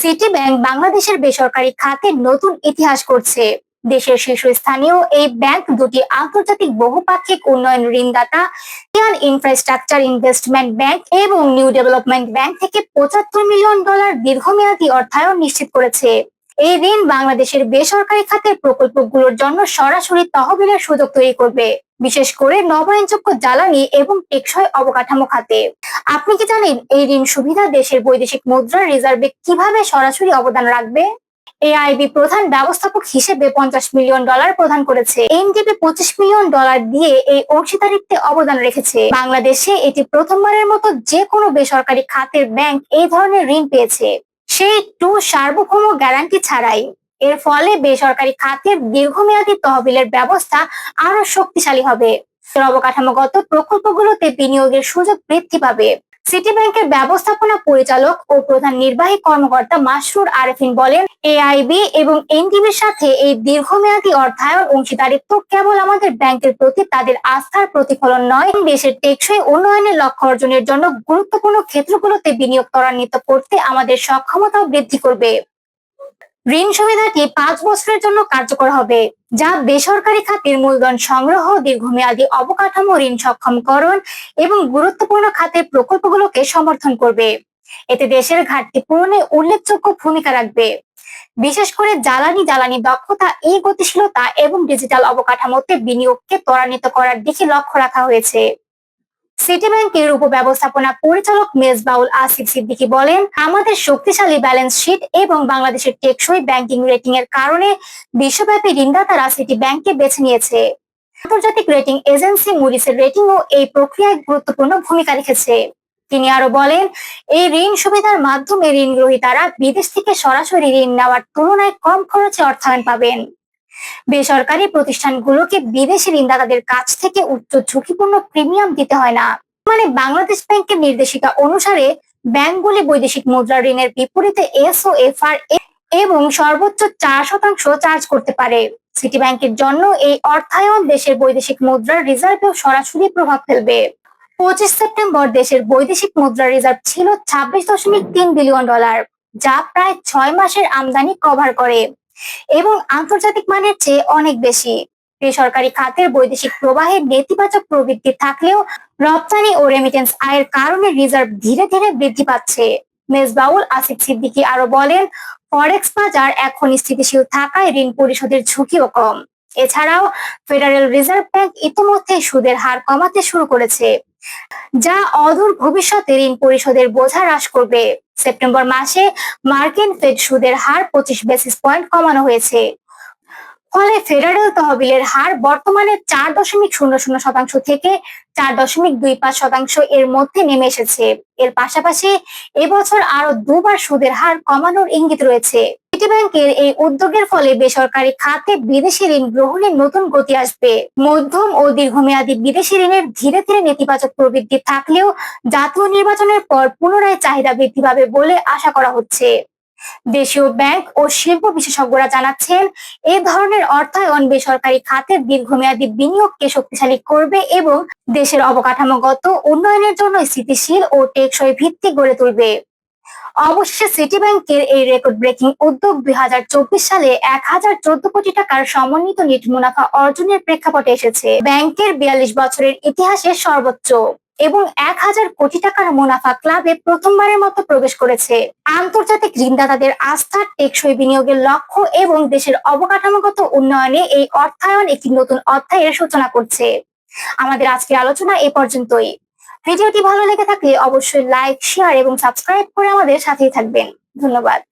City bank বাংলাদেশের বেসরকারি খাতে নতুন ইতিহাস করছে। দেশের শীর্ষস্থানীয় এই ব্যাংক দুটি আন্তর্জাতিক বহুপাক্ষিক উন্নয়ন ঋণদাতা ইন্ডিয়ান ইনফ্রাস্ট্রাকচার ইনভেস্টমেন্ট ব্যাংক এবং নিউ ডেভেলপমেন্ট ব্যাংক থেকে পঁচাত্তর মিলিয়ন ডলার দীর্ঘমেয়াদী অর্থায়ন নিশ্চিত করেছে। এই ঋণ বাংলাদেশের বেসরকারি খাতের প্রকল্পগুলোর জন্য সরাসরি তহবিলের সুযোগ তৈরি করবে। বিশেষ করে নবায়নযোগ্য জ্বালানি এবং টেকসই অবকাঠামো খাতে। আপনি কি জানেন এই ঋণ সুবিধা দেশের বৈদেশিক মুদ্রা রিজার্ভে কীভাবে সরাসরি অবদান রাখবে? এআইবি প্রধান ব্যবস্থাপক হিসেবে পঞ্চাশ মিলিয়ন ডলার প্রদান করেছে। এনডিপি পঁচিশ মিলিয়ন ডলার দিয়ে এই অংশীদারিত্বে অবদান রেখেছে। বাংলাদেশে এটি প্রথমবারের মতো যে কোনো বেসরকারি খাতের ব্যাংক এই ধরনের ঋণ পেয়েছে। সেই টু সার্বভৌম গ্যারান্টি ছাড়াই। এর ফলে বেসরকারি খাতের দীর্ঘমেয়াদী তহবিলের ব্যবস্থা আরও শক্তিশালী হবে। অবকাঠামোগত প্রকল্পগুলোতে বিনিয়োগের সুযোগ বৃদ্ধি পাবে। সিটি ব্যাংকের ব্যবস্থাপনা পরিচালক ও প্রধান নির্বাহী কর্মকর্তা মাসরুর আরেফিন বলেন, এআইবি এবং এনডিবির সাথে এই দীর্ঘমেয়াদী অর্থায়ন অংশীদারিত্ব কেবল আমাদের ব্যাংকের প্রতি তাদের আস্থার প্রতিফলন নয়, দেশের টেকসই উন্নয়নের লক্ষ্য অর্জনের জন্য গুরুত্বপূর্ণ ক্ষেত্রগুলোতে বিনিয়োগ ত্বরান্বিত করতে আমাদের সক্ষমতাও বৃদ্ধি করবে। ঋণ সুবিধাটি পাঁচ বছরের জন্য কার্যকর হবে, যা বেসরকারি খাতের মূলধন সংগ্রহ, দীর্ঘমেয়াদী অবকাঠামো ঋণ সক্ষমকরণ এবং গুরুত্বপূর্ণ খাতের প্রকল্পগুলোকে সমর্থন করবে। এতে দেশের ঘাটতি পূরণে উল্লেখযোগ্য ভূমিকা রাখবে। বিশেষ করে জ্বালানি জ্বালানি দক্ষতা, এই গতিশীলতা এবং ডিজিটাল অবকাঠামোতে বিনিয়োগকে ত্বরান্বিত করার দিকে লক্ষ্য রাখা হয়েছে। সিটি ব্যাংকের উপব্যবস্থাপনা পরিচালক মেজবাউল আসিফ সিদ্দিকি বলেন, আমাদের শক্তিশালী ব্যালেন্স শিট এবং বাংলাদেশের টেকসই ব্যাংকিং রেটিং এর কারণে বিশ্বব্যাপী ঋণদাতারা সিটি ব্যাংককে বেছে নিয়েছে। আন্তর্জাতিক রেটিং এজেন্সি মুডিসের রেটিংও এই প্রক্রিয়ায় গুরুত্বপূর্ণ ভূমিকা রেখেছে। তিনি আরও বলেন, এই ঋণ সুবিধার মাধ্যমে ঋণ গ্রহীতারা বিদেশ থেকে সরাসরি ঋণ নেওয়ার তুলনায় কম খরচে অর্থায়ন পাবেন। বেসরকারি প্রতিষ্ঠানগুলোকে বিদেশি ঋণদাতাদের কাছ থেকে উচ্চ ঝুঁকিপূর্ণ প্রিমিয়াম দিতে হয় না। মানে বাংলাদেশ ব্যাংকের নির্দেশিকা অনুসারে ব্যাংকগুলি বৈদেশিক মুদ্রা ঋণের বিপরীতে এস ও এবং সর্বোচ্চ চার শতাংশ চার্জ করতে পারে। সিটি ব্যাংকের জন্য এই অর্থায়ন দেশের বৈদেশিক মুদ্রার রিজার্ভেও সরাসরি প্রভাব ফেলবে। পঁচিশ সেপ্টেম্বর দেশের বৈদেশিক মুদ্রা রিজার্ভ ছিল ছাব্বিশ দশমিক তিন বিলিয়ন ডলার, যা প্রায় ছয় মাসের আমদানি কভার করে। এবং আন্তর্জাতিক মানের চেয়ে অনেক বেশি। বেসরকারি খাতের বৈদেশিক প্রবাহের নেতিবাচক প্রবৃদ্ধি থাকলেও রপ্তানি ও রেমিটেন্স আয়ের কারণে রিজার্ভ ধীরে ধীরে বৃদ্ধি পাচ্ছে। মেজবাউল আসিফ সিদ্দিকি আরও বলেন ফরেক্স বাজার এখন স্থিতিশীল থাকায় ঋণ পরিশোধের ঝুঁকিও কম। এছাড়াও ফেডারেল রিজার্ভ ব্যাংক ইতিমধ্যে সুদের হার কমাতে শুরু করেছে, যা অদূর ভবিষ্যতে ঋণ পরিশোধের বোঝা হ্রাস করবে। সেপ্টেম্বর মাসে মার্কিন ফেড সুদের হার পঁচিশ বেসিস পয়েন্ট কমানো হয়েছে। ফলে ফেডারেল তহবিলের হার বর্তমানে চার দশমিক শূন্য শূন্য শতাংশ থেকে চার দশমিক দুই পাঁচ শতাংশ এর মধ্যে নেমে এসেছে। এর পাশাপাশি এবছর আরও দুবার সুদের হার কমানোর ইঙ্গিত রয়েছে। সিটি ব্যাংকের এই উদ্যোগের ফলে বেসরকারি খাতে বিদেশি ঋণ গ্রহণের নতুন গতি আসবে। মধ্যম ও দীর্ঘমেয়াদী বিদেশি ঋণের ধীরে ধীরে নেতিবাচক প্রবৃদ্ধি থাকলেও জাতীয় নির্বাচনের পর পুনরায় চাহিদা বৃদ্ধি পাবে বলে আশা করা হচ্ছে। দেশীয় ব্যাংক ও শিল্প বিশেষজ্ঞরা জানাচ্ছেন, এ ধরনের অর্থায়ন বেসরকারি খাতের দীর্ঘমেয়াদী বিনিয়োগকে শক্তিশালী করবে এবং দেশের অবকাঠামোগত উন্নয়নের জন্য স্থিতিশীল ও টেকসই ভিত্তি গড়ে তুলবে। অবশেষে সিটি ব্যাংকের এই রেকর্ড ব্রেকিং উদ্যোগ দুই হাজার চব্বিশ সালে এক হাজার চোদ্দ কোটি টাকার সমন্বিত নিট মুনাফা অর্জনের প্রেক্ষাপটে এসেছে। ব্যাংকের বিয়াল্লিশ বছরের ইতিহাসে সর্বোচ্চ এবং এক হাজার কোটি টাকার মুনাফা ক্লাবে প্রথমবারের মতো প্রবেশ করেছে। আন্তর্জাতিক ঋণদাতাদের আস্থা টেকসই বিনিয়োগের লক্ষ্য এবং দেশের অবকাঠামোগত উন্নয়নে এই অর্থায়ন একটি নতুন অধ্যায়ের সূচনা করছে। আমাদের আজকের আলোচনা এ পর্যন্তই। ভিডিওটি ভালো লেগে থাকলে অবশ্যই লাইক শেয়ার এবং সাবস্ক্রাইব করে আমাদের সাথেই থাকবেন। ধন্যবাদ।